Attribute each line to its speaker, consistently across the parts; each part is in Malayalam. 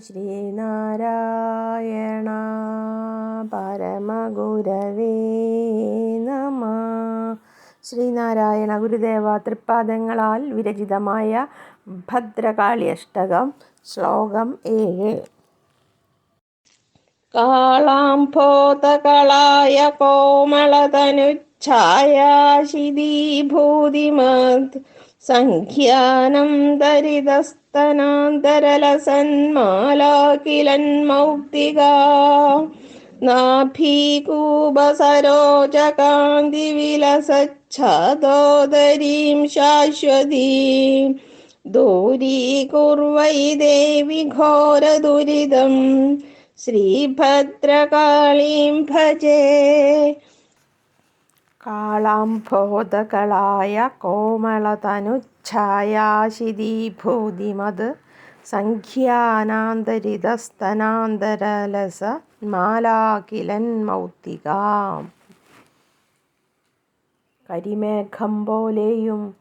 Speaker 1: ശ്രീനാരായണ പരമഗുരവേ നമ. ശ്രീനാരായണ ഗുരുദേവ തൃപ്പാദങ്ങളാൽ വിരചിതമായ ഭദ്രകാളി അഷ്ടകം ശ്ലോകം ഏഴ്. കാളാംഭോതകളായ കോമളതനുച്ഛായാശിതീഭൂതിമത് സംഖ്യാനം ദരിതസ്തനാന്തരലസന്മാലാകിലന്മൗക്തികാ നാഭീകൂപസരോജകാന്തിവിലസച്ഛതോദരീം ശാശ്വതീം. ദൂരീകുർവൈ ദേവി ഘോരദുരിതം ശ്രീഭദ്രകാളീം ഭജേ. കാളാംഭോധകളായ കോമളതനുച്ഛായാശിതീഭൂതിമത് സംഖ്യാനാന്തരിതസ്തനാന്തരലസ മാലാകിലൻ മൗത്തികാം. കരിമേഘം പോലെയും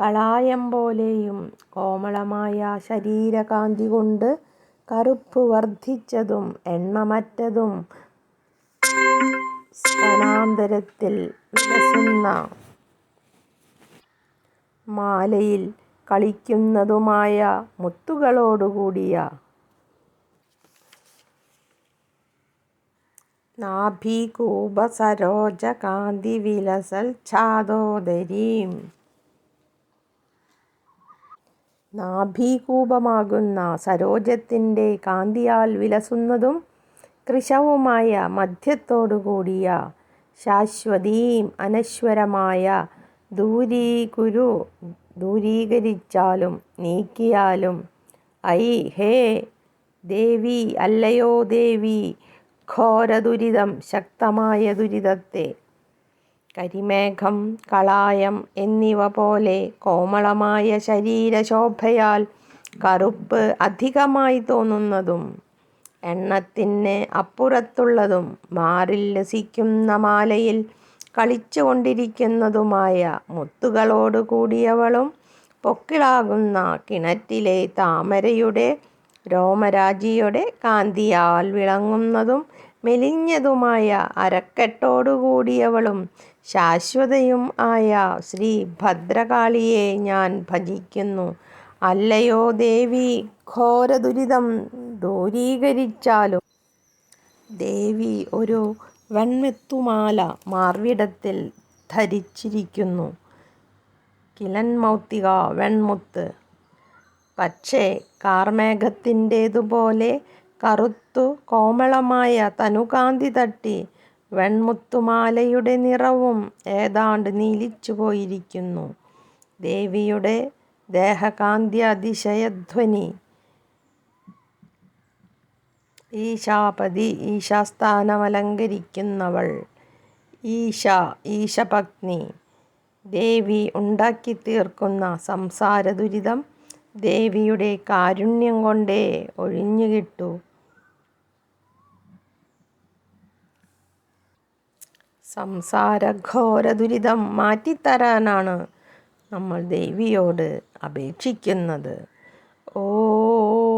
Speaker 1: കളായം പോലെയും കോമളമായ ശരീരകാന്തി കൊണ്ട് കറുപ്പ് വർദ്ധിച്ചതും എണ്ണമറ്റതും സ്തനാന്തരത്തിൽ വിലസുന്ന മാലയിൽ കളിക്കുന്നതുമായ മുത്തുകളോടുകൂടിയ നാഭീകൂപസരോജകാന്തി വിലസൽ ഛാദോദരീം നാഭീകൂപമാകുന്ന സരോജത്തിന്റെ കാന്തിയാൽ വിലസുന്നതും കൃശവുമായ മധ്യത്തോടുകൂടിയ ശാശ്വതീം അനശ്വരമായ ദൂരീകുരു ദൂരീകരിച്ചാലും നീക്കിയാലും ഐ ഹേ ദേവി അല്ലയോ ദേവി ഘോരദുരിതം ശക്തമായ ദുരിതത്തെ. കരിമേഘം കളായം എന്നിവ പോലെ കോമളമായ ശരീരശോഭയാൽ കറുപ്പ് അധികമായി തോന്നുന്നതും എണ്ണത്തിന് അപ്പുറത്തുള്ളതും മാറിൽ ലസിക്കുന്ന മാലയിൽ കളിച്ചുകൊണ്ടിരിക്കുന്നതുമായ മുത്തുകളോട് കൂടിയവളും പൊക്കിളാകുന്ന കിണറ്റിലെ താമരയുടെ രോമരാജിയുടെ കാന്തിയാൽ വിളങ്ങുന്നതും മെലിഞ്ഞതുമായ അരക്കെട്ടോടുകൂടിയവളും ശാശ്വതയും ആയ ശ്രീ ഭദ്രകാളിയെ ഞാൻ ഭജിക്കുന്നു. അല്ലയോ ദേവി ഘോരദുരിതം ദൂരീകരിച്ചാലും ദേവി ഒരു വെൺമെത്തുമാല മാർവിടത്തിൽ ധരിച്ചിരിക്കുന്നു. കിലൻമൗത്തിക വെൺമുത്ത്. പക്ഷേ കാർമേഘത്തിന്റേതുപോലെ കറുത്തു കോമളമായ തനുകാന്തി തട്ടി വെൺമുത്തുമാലയുടെ നിറവും ഏതാണ്ട് നീലിച്ചു പോയിരിക്കുന്നു. ദേവിയുടെ ദേഹകാന്തി അതിശയധ്വനി. ഈശാപതി ഈശാസ്ഥാനമലങ്കരിക്കുന്നവൾ. ഈശ ഈശപത്നി ദേവി ഉണ്ടാക്കി തീർക്കുന്ന സംസാര ദുരിതം ദേവിയുടെ കാരുണ്യം കൊണ്ടേ ഒഴിഞ്ഞുകിട്ടു സംസാരഘോര ദുരിതം മാറ്റിത്തരാനാണ് നമ്മൾ ദേവിയോട് അപേക്ഷിക്കുന്നത്. ഓം